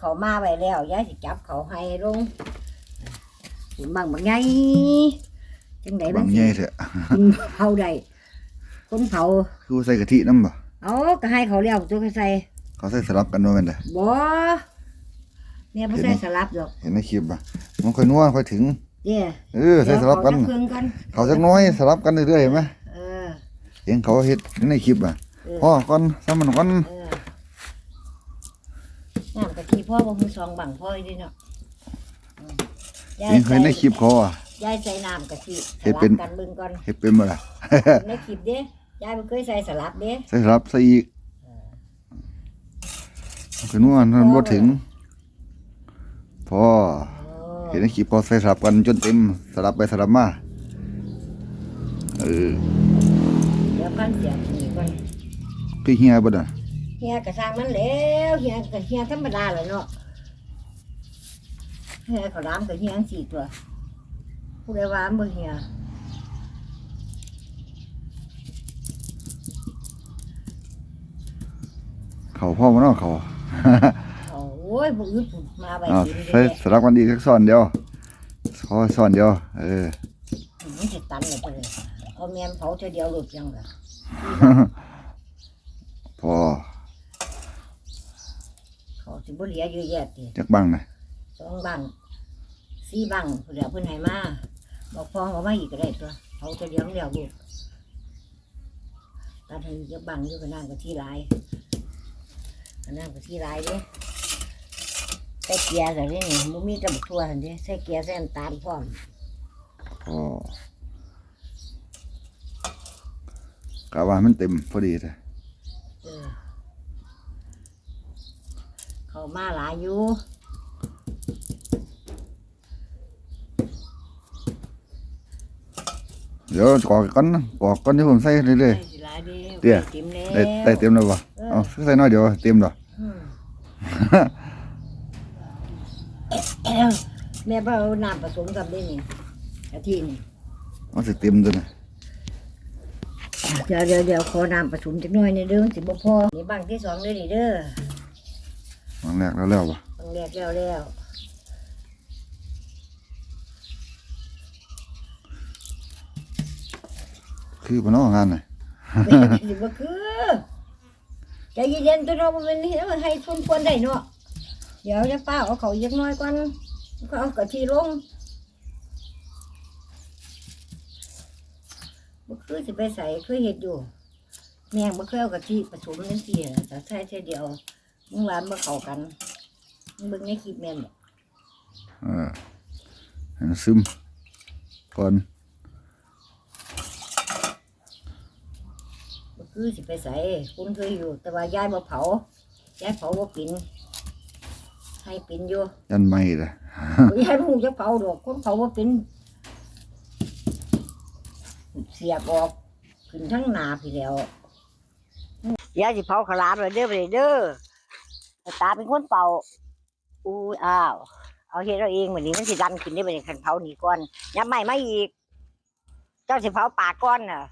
เขามาไว้แล้วยายสิจับเขาให้ลงขุนบังบักไงจังไดบางสิใหญ่เถอะกินเผาได้คนเผาคือว่าใส่กะทิน้ำบ่เอาก็ให้เขาแล้วตัวเขาใส่เขาใส่สลับกันว่าแม่นเด้อบ่เนี่ยบ่ใส่สลับดอกเห็นในคลิปบ่มันค่อยนัวค่อยถึง เด้เออใส่สลับกัน เดี๋ยวเขาจะเพิ่งกันเขาจักหน้อยสลับกันเรื่อยๆเห็นไหมเออ เห็นเขาเฮ็ดในคลิปอะเออ พ่อก่อนซ้ำมันก่อนเออน้ำกะทิ พ่อบ่มีซองบังพ่ออีดีเนาะอืมยายเห็นเคยในคลิปเขาอะ ยายใส่น้ำกะทิเฮ็ดเป็น สลับกันเบิ่งก่อนเฮ็ดเป็นบ่ล่ะ ในคลิปเด้ยายบ่เคยใส่สลับเด้ใส่สลับใส่อีกคือนัวนั่นบ่ถึง พอ โอ้เห็นในคลิปเขาใส่สลับกันจนเต็มสลับไปสลับมาเออเดี๋ยวพันเสียนี่ก่อน พี่เฮียบ่น่ะ เฮียก็สร้างมันแล้วเฮียก็เฮียธรรมดาแหละเนาะเฮียเขารามก็เฮียจังสี่ตัวผู้ใดว่าบ่เฮียเขาพ่อบ่เนาะเขา โอ้ยบ่อึดพุ่นมาไว้อ้าวกินใส่เด้สลับกันอีกสักซ้อนเดียวขอซ้อนเดียวเออมันสิตันเลยตัวนี้เอาแม่นเผาเท่าเดียวหลุดยังล่ะ พอ เขา สิบ่เหลือเยอะแยะติจักบังนะสองบังสี่บังผู้เดียวเพิ่นให้มาบอกฟองเอามาอีกก็ได้ตัวเผาเท่าเดียวเดียวลูกตัดให้เยอะบังอยู่ก็นั่งก็ที่หลายก็นั่งก็ที่หลายเด้ใส่เกียร์ก็ได้นี่บ่มีแตะบักทั่วหั่นเด้ใส่เกียร์ใส่น้ำตาลพร้อมพอกะว่ามันเต็มพอดีเลย เออ เขามาหลายอยู่เดี๋ยวกรอกก่อนนะกรอกก่อนที่ผมใส่เรื่อยได้สิหลายเด้เดี๋ยวต็มแล้วๆได้ได้เต็มแล้วบ่เอาใส่น้อยเดียวเต็มแล้วอืม แม่บ่เอาน้ำผสมกับได้นี่กะทินี่มันสิเต็มตัวน่ะเดี๋ยวเดี๋ยวเดี๋ยวขอน้ำผสมจักหน่อยในเด้อสิบ่พอนี่บังที่สองเลยนี่เด้อ มันแรกแล้วแล้วบ่บังแรกแล้วแล้วคือบ่เนาะงานน่ะสิบ่คือใจเย็นๆตัวเนาะบ่แม่นนี่มันให้ทุนควรได้เนาะเดี๋ยวจะป้าเอาเขาอีกน้อยก่อนก็เอากะทิลงบ่คือสิไปใส่คือเฮ็ดอยู่ แม่งบ่เคยเอากะทิผสมจังซี่ล่ะแต่ใส่เท่อเดียว มึงว่ามันบ่เข้ากันมึงเบิ่งในคลิปแม่นบ่เออให้มันซึมก่อนบ่คือสิไปใส่คุณเคยอยู่ แต่ว่ายายบ่เผายายเผาบ่เป็นให้เป็นอยู่ ยันไม่ล่ะยายบ่ฮู้จะเผาดอกคนเผาบ่เป็นเสียบออกขึ้นทั้งหน้าพี่แล้ว ยายสิเผาขาวหลามเลยเด้อไปเด้อแตาเป็นคนเป่าอู้อ้าว เอาเฮ็ดเราเองวันนี้มันสิดันขึ้นได้เป็นขันเผานี่ก่อนยับใหม่มาอีก เจ้าสิเผาปากก้อนน่ะ